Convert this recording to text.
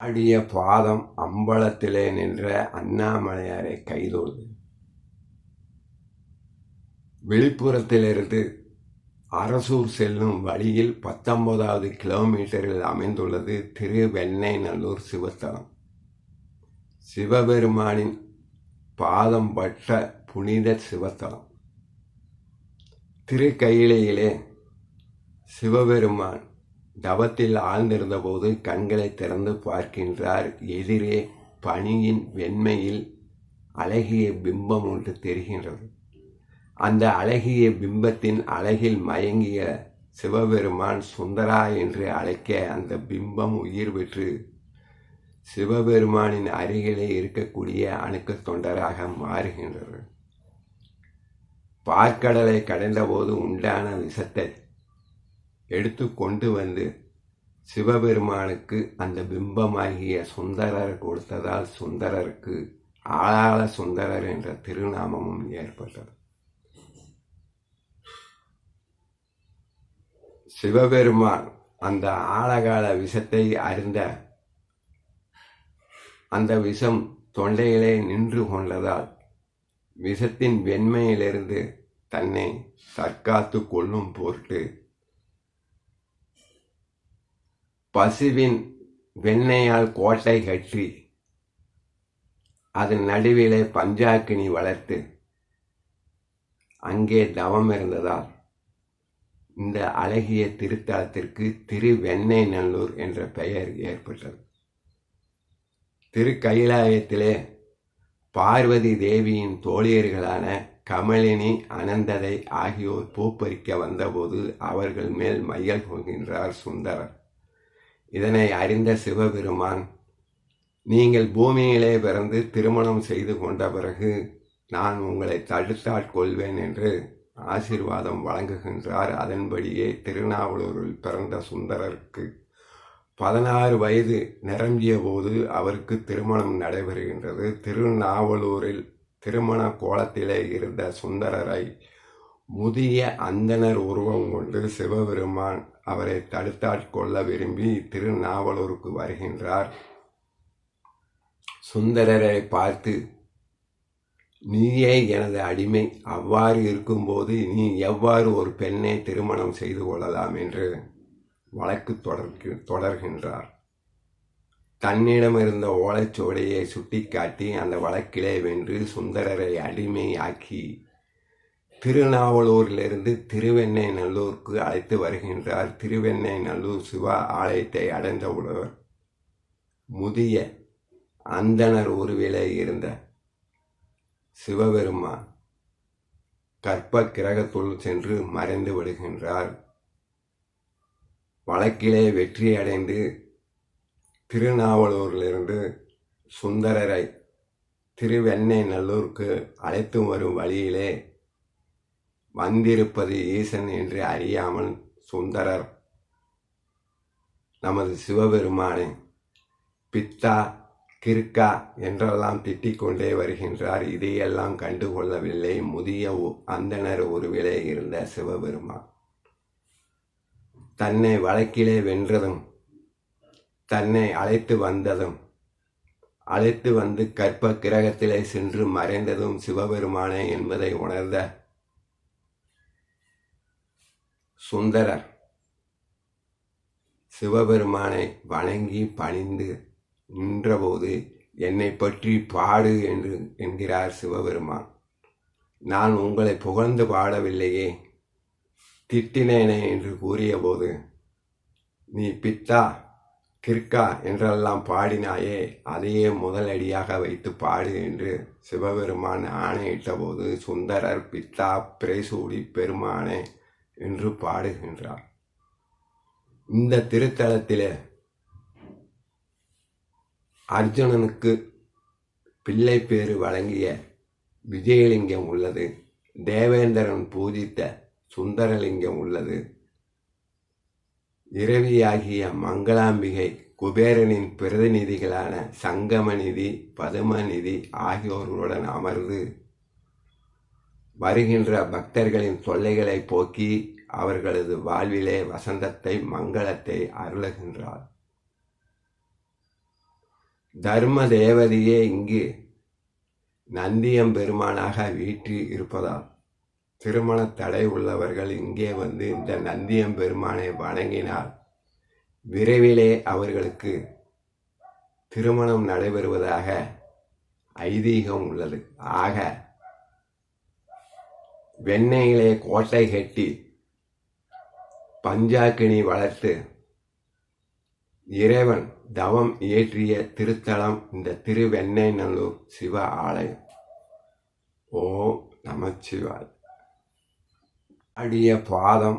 ஆடிய பாதம் அம்பலத்திலே நின்ற அண்ணாமலையாரை கைதோடு விழுப்புரத்திலிருந்து அரசூர் செல்லும் வழியில் பத்தொன்பதாவது கிலோமீட்டரில் அமைந்துள்ளது திருவெண்ணைநல்லூர் சிவத்தலம் சிவபெருமானின் பாதம் பட்ட புனித சிவத்தலம் திருக்கையிலையிலே சிவபெருமான் தவத்தில் ஆழ்ந்திருந்தபோது கண்களை திறந்து பார்க்கின்றார். எதிரே பனியின் வெண்மையில் அழகிய பிம்பம் ஒன்று தெரிகின்றது. அந்த அழகிய பிம்பத்தின் அழகில் மயங்கிய சிவபெருமான் சுந்தரா என்று அழைக்க அந்த பிம்பம் உயிர் பெற்று சிவபெருமானின் அருகிலே இருக்கக்கூடிய அணுக்க தொண்டராக மாறுகின்றது. பார்க்கடலை கடைந்தபோது உண்டான விஷத்தை எடுத்து கொண்டு வந்து சிவபெருமானுக்கு அந்த பிம்பமாகிய சுந்தரர் கொடுத்ததால் சுந்தரருக்கு ஆளாள சுந்தரர் என்ற திருநாமமும் ஏற்பட்டது. சிவபெருமான் அந்த ஆழகால விஷத்தை அறிந்த அந்த விஷம் தொண்டையிலே நின்று கொண்டதால் விஷத்தின் வெண்மையிலிருந்து தன்னை தற்காத்து கொள்ளும் பொருட்டு பசுவின் வெண்ணையால் கோட்டை கட்டி அதன் நடுவிலே பஞ்சாக்கினி வளர்த்து அங்கே தவம் இருந்ததால் இந்த அழகிய திருத்தலத்திற்கு திருவெண்ணை நல்லூர் என்ற பெயர் ஏற்பட்டது. திரு கைலாயத்திலே பார்வதி தேவியின் தோழியர்களான கமலினி அனந்ததை ஆகியோர் பூப்பறிக்க வந்தபோது அவர்கள் மேல் மையல் கொள்கின்றார் சுந்தரர். இதனை அறிந்த சிவபெருமான் நீங்கள் பூமியிலே பிறந்து திருமணம் செய்து கொண்ட பிறகு நான் உங்களை தடுத்தாட் கொள்வேன் என்று ஆசீர்வாதம் வழங்குகின்றார். அதன்படியே திருநாவலூரில் பிறந்த சுந்தரருக்கு பதினாறு வயது நிரம்பிய போது அவருக்கு திருமணம் நடைபெறுகின்றது. திருநாவலூரில் திருமண கோலத்திலே இருந்த சுந்தரரை முதிய அந்தனர் உருவம் கொண்டு சிவபெருமான் அவரை தடுத்தாட்கொள்ள விரும்பி திருநாவலூருக்கு வருகின்றார். சுந்தரரை பார்த்து நீயே எனது அடிமை அவ்வாறு இருக்கும்போது நீ எவ்வாறு ஒரு பெண்ணை திருமணம் செய்து கொள்ளலாம்? என்று வழக்கு தொடர்கு தொடர்கின்றார். தன்னிடம் இருந்த ஓலைச்சுவடையை சுட்டிக்காட்டி அந்த வழக்கிலே வென்று சுந்தரரை அடிமையாக்கி திருநாவலூரிலிருந்து திருவெண்ணை நல்லூருக்கு அழைத்து வருகின்றார் திருவெண்ணை நல்லூர் சிவா ஆலயத்தை அடைந்த அடைந்தவுடன் முதிய அந்தனர் உருவிலே இருந்த சிவபெருமான் கற்ப கிரகத்துள் சென்று மறைந்து விடுகின்றார். வழக்கிலே வெற்றி அடைந்து திருநாவலூரிலிருந்து சுந்தரரை திருவெண்ணை நல்லூருக்கு அழைத்து வரும் வழியிலே வந்திருப்பது ஈசன் என்று அறியாமல் சுந்தரர் நமது சிவபெருமானை பித்தா கிறுக்கா என்றெல்லாம் திட்டிக்கொண்டே வருகின்றார். இதையெல்லாம் கண்டுகொள்ளவில்லை. முதிய அந்தனர் உருவிலே இருந்த சிவபெருமான். தன்னை வழக்கிலே வென்றதும் தன்னை அழைத்து வந்ததும் அழைத்து வந்து கற்ப கிரகத்திலே சென்று மறைந்ததும் சிவபெருமானே என்பதை உணர்ந்த சுந்தரர். சிவபெருமானை வணங்கி பணிந்து நின்றபோது என்னை பற்றி பாடு என்று என்கிறார் சிவபெருமான். நான் உங்களை புகழ்ந்து பாடவில்லையே திட்டினேனே என்று கூறியபோது நீ பித்தா கிற்கா என்றெல்லாம் பாடினாயே அதையே முதலடியாக வைத்து பாடு என்று சிவபெருமான் ஆணையிட்டபோது சுந்தரர் பித்தா பிரேசூடி பெருமானே என்று பாடுகின்றார் இந்த திருத்தலத்திலே அர்ஜுனனுக்கு பிள்ளை பேறு வழங்கிய விஜயலிங்கம் உள்ளது. தேவேந்திரன் பூஜித்த சுந்தரலிங்கம் உள்ளது. இரவியாகிய மங்களாம்பிகை குபேரனின் பிரதிநிதிகளான சங்கமநிதி பதுமநிதி ஆகியோர்களுடன் அமர்ந்து வருகின்ற பக்தர்களின் தொல்லைகளை போக்கி அவர்களது வாழ்விலே வசந்தத்தை மங்களத்தை அருளுகின்றார். தர்ம தேவதையே இங்கு நந்தியம் பெருமானாக வீற்றி இருப்பதால் திருமண தடை உள்ளவர்கள் இங்கே வந்து இந்த நந்தியம் பெருமானை வணங்கினால் விரைவிலே அவர்களுக்கு திருமணம் நடைபெறுவதாக ஐதீகம் உள்ளது. ஆக வெண்ணெயிலே கோட்டை கட்டி பஞ்சாக்கினி வளர்த்து இறைவன் தவம் இயற்றிய திருத்தலம் இந்த திருவெண்ணெய்நல்லூர் சிவ ஆலயம். ஓம் நமச்சிவாய். அடிய பாதம்